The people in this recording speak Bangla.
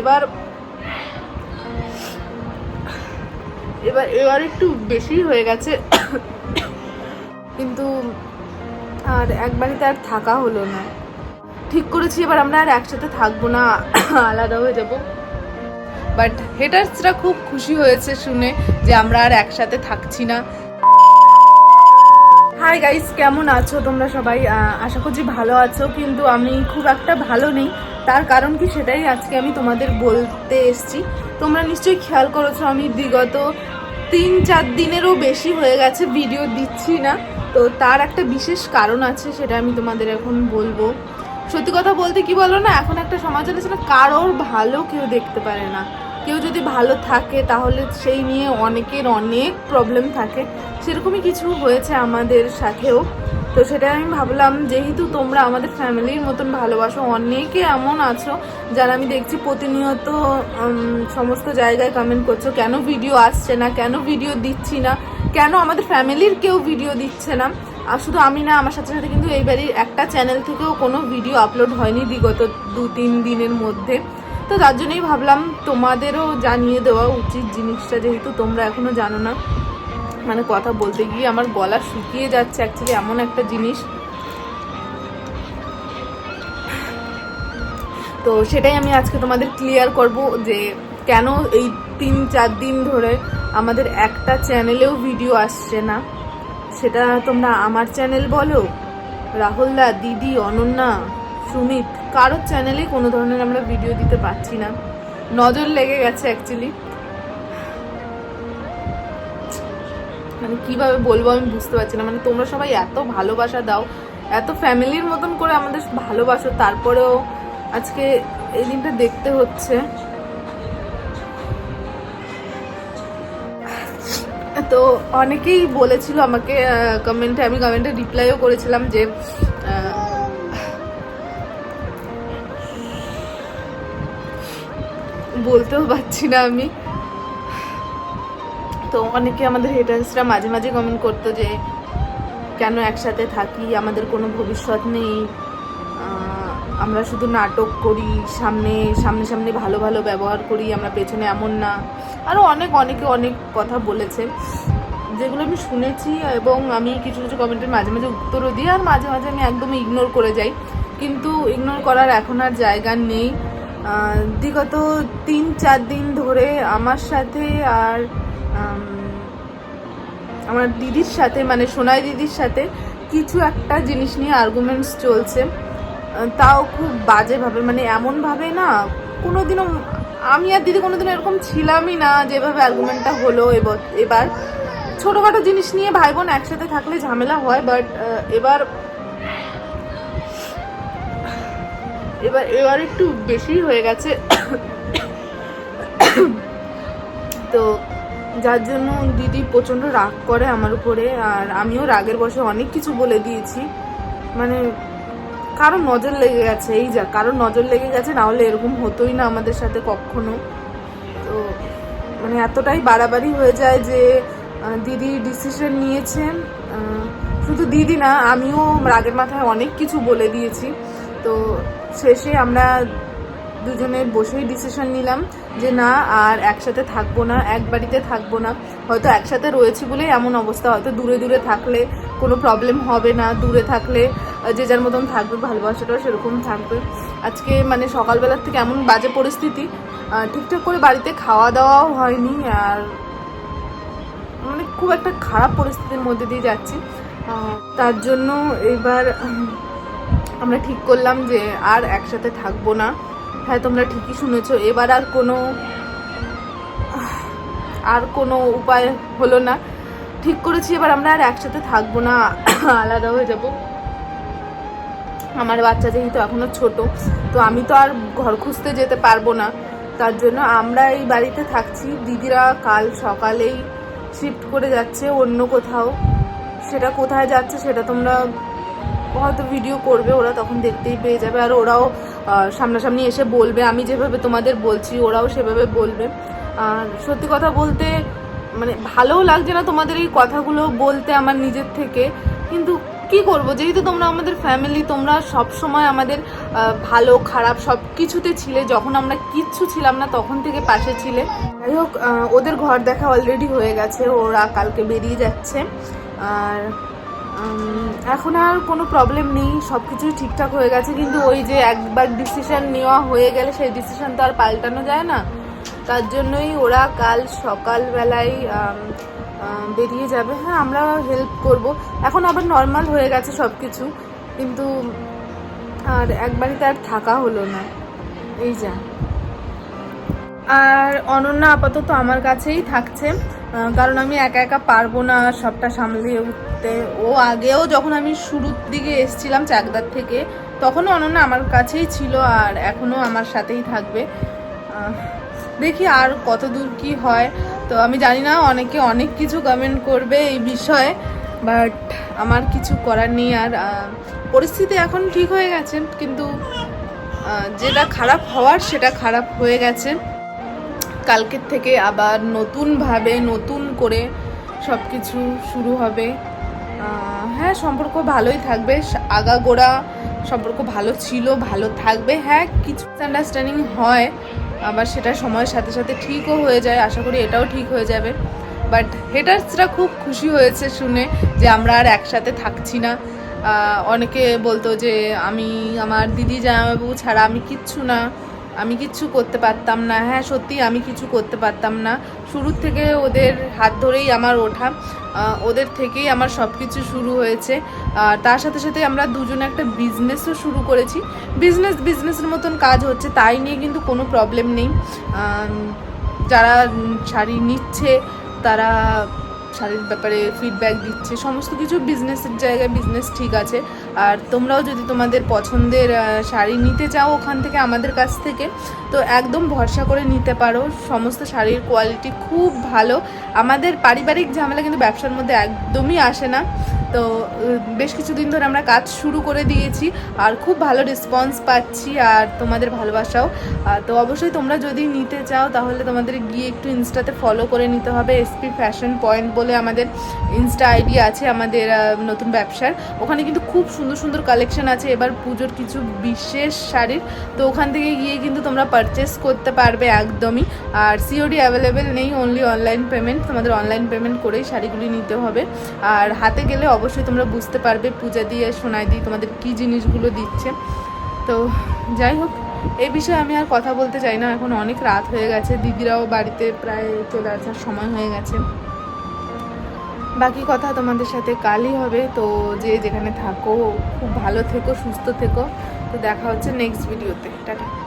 এবার এবার এবার একটু বেশি হয়ে গেছে। কিন্তু আর এক বাড়িতে আর থাকা হলো না। ঠিক করেছি, এবার আমরা আর একসাথে থাকব না, আলাদা হয়ে যাব। বাট হেটার্সরা খুব খুশি হয়েছে শুনে যে আমরা আর একসাথে থাকছি না। হাই গাইস কেমন আছো? তোমরা সবাই আশা করছি ভালো আছো, কিন্তু আমি খুব একটা ভালো নেই। তার কারণ কি সেটাই আজকে আমি তোমাদের বলতে এসেছি। তোমরা নিশ্চয়ই খেয়াল করেছ, আমি বিগত তিন চার দিনেরও বেশি হয়ে গেছে ভিডিও দিচ্ছি না। তো তার একটা বিশেষ কারণ আছে, সেটা আমি তোমাদের এখন বলব। সত্যি কথা বলতে কি বলো না, এখন একটা সমাজ আছে না, কারোর ভালো কেউ দেখতে পারে না। কেউ যদি ভালো থাকে, তাহলে সেই নিয়ে অনেকের অনেক প্রবলেম থাকে। সেরকমই কিছু হয়েছে আমাদের সাথেও। তো সেটা আমি ভাবলাম, যেহেতু তোমরা আমাদের ফ্যামিলির মতন ভালোবাসো, অনেকে এমন আছো যারা আমি দেখছি প্রতিনিয়ত সমস্ত জায়গায় কমেন্ট করছ, কেন ভিডিও আসছে না? কেন ভিডিও দিচ্ছি না? কেন আমাদের ফ্যামিলির কেউ ভিডিও দিচ্ছে না? আর শুধু আমি না, আমার সাথে সাথে কিন্তু এইবারই একটা চ্যানেল থেকেও কোনো ভিডিও আপলোড হয়নি বিগত দু তিন দিনের মধ্যে। তো তার জন্যই ভাবলাম তোমাদেরও জানিয়ে দেওয়া উচিত জিনিসটা, যেহেতু তোমরা এখনও জানো না। মানে কথা বলতে গিয়ে আমার গলা শুকিয়ে যাচ্ছে অ্যাকচুয়ালি এমন একটা জিনিস। তো সেটাই আমি আজকে তোমাদের ক্লিয়ার করব যে কেন এই তিন, চার দিন ধরে আমাদের একটা চ্যানেলেও ভিডিও আসছে না। সেটা তোমরা আমার চ্যানেল বলো? রাহুলদা দিদি, অনন্যা, সুমিত কারোর চ্যানেলে কোনো ধরনের আমরা ভিডিও দিতে পারছি না। নজর লেগে গেছে অ্যাকচুয়ালি মানে কীভাবে বলব আমি বুঝতে পারছি না। মানে তোমরা সবাই এত ভালোবাসা দাও, এত ফ্যামিলির মতন করে আমাদের ভালোবাসো, তারপরেও আজকে এই দিনটা দেখতে হচ্ছে। তো অনেকেই বলেছিল আমাকে কমেন্টে আমি কমেন্টে রিপ্লাইও করেছিলাম যে বলতেও পারছি না আমি। তো অনেকে আমাদের হেটার্সরা মাঝে মাঝে কমেন্ট করতো যে, কেন একসাথে থাকি? আমাদের কোনো ভবিষ্যৎ নেই। আমরা শুধু নাটক করি, সামনে সামনে সামনে ভালো ভালো ব্যবহার করি, আমরা পেছনে এমন না। আরও অনেক, অনেকে অনেক কথা বলেছে। যেগুলো আমি শুনেছি এবং আমি কিছু কিছু কমেন্টের মাঝে মাঝে উত্তরও দিই, আর মাঝে মাঝে আমি একদম ইগনোর করে যাই। কিন্তু ইগনোর করার এখন আর জায়গা নেই। বিগত তিন, চার দিন ধরে আমার সাথে আর আমার দিদির সাথে মানে সোনাই দিদির সাথে কিছু একটা জিনিস নিয়ে আর্গুমেন্টস চলছে। তাও খুব বাজেভাবে মানে এমনভাবে না, কোনোদিনও আমি আর দিদি কোনোদিনও এরকম ছিলামই না যেভাবে আর্গুমেন্টটা হলো এবার। ছোটোখাটো জিনিস নিয়ে ভাই বোন একসাথে থাকলে ঝামেলা হয় বাট এবার এবার এবার একটু বেশি হয়ে গেছে। তো যার জন্য দিদি প্রচণ্ড রাগ করে আমার উপরে, আর আমিও রাগের বসে অনেক কিছু বলে দিয়েছি। মানে কারও নজর লেগে গেছে, এই যা, কারও নজর লেগে গেছে, না হলে এরকম হতোই না আমাদের সাথে কখনো। তো মানে এতটাই বাড়াবাড়ি হয়ে যায় যে দিদি ডিসিশন নিয়েছেন। শুধু দিদি না, আমিও রাগের মাথায় অনেক কিছু বলে দিয়েছি। তো শেষে আমরা দুজনে বসেই ডিসিশন নিলাম যে না, আর একসাথে থাকব না, এক বাড়িতে থাকব না। হয়তো একসাথে রয়েছি বলেই এমন অবস্থা। হয়তো দূরে দূরে থাকলে কোনো প্রবলেম হবে না। দূরে থাকলে যে যার মতন থাকবে, ভালোবাসাটাও সেরকম থাকবে। আজকে মানে সকালবেলার থেকে এমন বাজে পরিস্থিতি। ঠিকঠাক করে বাড়িতে খাওয়া দাওয়াও হয়নি, আর মানে খুব একটা খারাপ পরিস্থিতির মধ্যে দিয়ে যাচ্ছি। তার জন্য এবার আমরা ঠিক করলাম যে আর একসাথে থাকব না। হ্যাঁ তোমরা ঠিকই শুনেছো। এবার আর কোনো আর কোনো উপায় হলো না। ঠিক করেছি, এবার আমরা আর একসাথে থাকব না। আলাদা হয়ে যাব। আমার বাচ্চা যেহেতু এখনও ছোট, তো আমি তো আর ঘর খুঁজতে যেতে পারব না। তার জন্য আমরা এই বাড়িতে থাকছি। দিদিরা কাল সকালেই শিফট করে যাচ্ছে অন্য কোথাও। সেটা কোথায় যাচ্ছে, সেটা তোমরা হয়তো ভিডিও করবে, ওরা তখন দেখতেই পেয়ে যাবে। আর ওরাও সামনাসামনি এসে বলবে, আমি যেভাবে তোমাদের বলছি, ওরাও সেভাবে বলবে। আর সত্যি কথা বলতে মানে ভালোও লাগছে না তোমাদের এই কথাগুলো বলতে আমার নিজের থেকে। কিন্তু কি করব, যেহেতু তোমরা আমাদের ফ্যামিলি তোমরা সব সময় আমাদের ভালো, খারাপ সব কিছুতে ছিলে। যখন আমরা কিচ্ছু ছিলাম না, তখন থেকে পাশে ছিলে। যাই হোক ওদের ঘর দেখা অলরেডি হয়ে গেছে, ওরা কালকে বেরিয়ে যাচ্ছে। আর এখন আর কোনো প্রবলেম নেই সব কিছুই ঠিকঠাক হয়ে গেছে। কিন্তু ওই যে একবার ডিসিশন নেওয়া হয়ে গেলে সেই ডিসিশন তো আর পাল্টানো যায় না। তার জন্যই ওরা কাল সকালবেলায় বেরিয়ে যাবে। হ্যাঁ আমরা হেল্প করব। এখন আবার নর্মাল হয়ে গেছে সব কিছু কিন্তু আর একবারই তার থাকা হলো না। এই যা। আর অনন্যা আপাতত আমার কাছেই থাকছে। কারণ আমি একা একা পারব না সবটা সামলিয়ে উঠতে ও আগেও যখন আমি শুরুর দিকে এসছিলাম চাকদার থেকে, তখনও অনন্যা আমার কাছেই ছিল আর এখনও আমার সাথেই থাকবে। দেখি আর কত দূর কি হয়। তো আমি জানি না, অনেকে অনেক কিছু কমেন্ট করবে এই বিষয়ে বাট আমার কিছু করার নেই আর পরিস্থিতি এখন ঠিক হয়ে গেছে, কিন্তু যেটা খারাপ হওয়ার সেটা খারাপ হয়ে গেছে। কালকের থেকে আবার নতুনভাবে নতুন করে সব কিছু শুরু হবে। হ্যাঁ সম্পর্ক ভালোই থাকবে। আগাগোড়া সম্পর্ক ভালো ছিল, ভালো থাকবে। হ্যাঁ কিছু আন্ডারস্ট্যান্ডিং হয়, আবার সেটা সময়ের সাথে সাথে ঠিকও হয়ে যায়। আশা করি এটাও ঠিক হয়ে যাবে। বাট হেটার্সরা খুব খুশি হয়েছে শুনে যে আমরা আর একসাথে থাকছি না। অনেকে বলতো যে আমি, আমার দিদি জামাইবাবু ছাড়া আমি কিচ্ছু না। আমি কিচ্ছু করতে পারতাম না। হ্যাঁ সত্যি আমি কিছু করতে পারতাম না। শুরুর থেকে ওদের হাত ধরেই আমার ওঠা। ওদের থেকেই আমার সব কিছু শুরু হয়েছে। আর তার সাথে সাথে আমরা দুজনে একটা বিজনেসও শুরু করেছি। বিজনেস, বিজনেসের মতন কাজ হচ্ছে, তাই নিয়ে কিন্তু কোনো প্রবলেম নেই। যারা শাড়ি নিচ্ছে, তারা শাড়ির ব্যাপারে ফিডব্যাক দিচ্ছে, সমস্ত কিছু বিজনেসের জায়গায় বিজনেস ঠিক আছে। আর তোমরাও যদি তোমাদের পছন্দের শাড়ি নিতে চাও ওখান থেকে আমাদের কাছ থেকে, তো একদম ভরসা করে নিতে পারো। সমস্ত শাড়ির কোয়ালিটি খুব ভালো। আমাদের পারিবারিক ঝামেলা কিন্তু ব্যবসার মধ্যে একদমই আসে না। তো বেশ কিছুদিন ধরে আমরা কাজ শুরু করে দিয়েছি আর খুব ভালো রেসপন্স পাচ্ছি আর তোমাদের ভালোবাসাও। তো অবশ্যই তোমরা যদি নিতে চাও তাহলে তোমাদের গিয়ে একটু ইনস্টাতে ফলো করে নিতে হবে। এসপি ফ্যাশন পয়েন্ট বলে আমাদের ইনস্টা আইডি আছে, আমাদের নতুন ব্যবসার। ওখানে কিন্তু খুব সুন্দর সুন্দর কালেকশন আছে। এবার পুজোর কিছু বিশেষ শাড়ির। তো ওখান থেকে গিয়ে কিন্তু তোমরা পারচেস করতে পারবে একদমই। আর সিওডি অ্যাভেলেবেল নেই অনলি অনলাইন পেমেন্ট তোমাদের অনলাইন পেমেন্ট করেই শাড়িগুলি নিতে হবে। আর হাতে গেলে অবশ্যই তোমরা বুঝতে পারবে, পূজা দিয়ে, সোনাই দিয়ে তোমাদের কী জিনিসগুলো দিচ্ছে। তো যাই হোক, এই বিষয়ে আমি আর কথা বলতে চাই না। এখন অনেক রাত হয়ে গেছে, দিদিরাও বাড়িতে প্রায় চলে আসার সময় হয়ে গেছে। বাকি কথা তোমাদের সাথে কালই হবে। তো যে যেখানে থাকো, খুব ভালো থেকো, সুস্থ থেকো। তো দেখা হচ্ছে নেক্সট ভিডিওতে টাটা।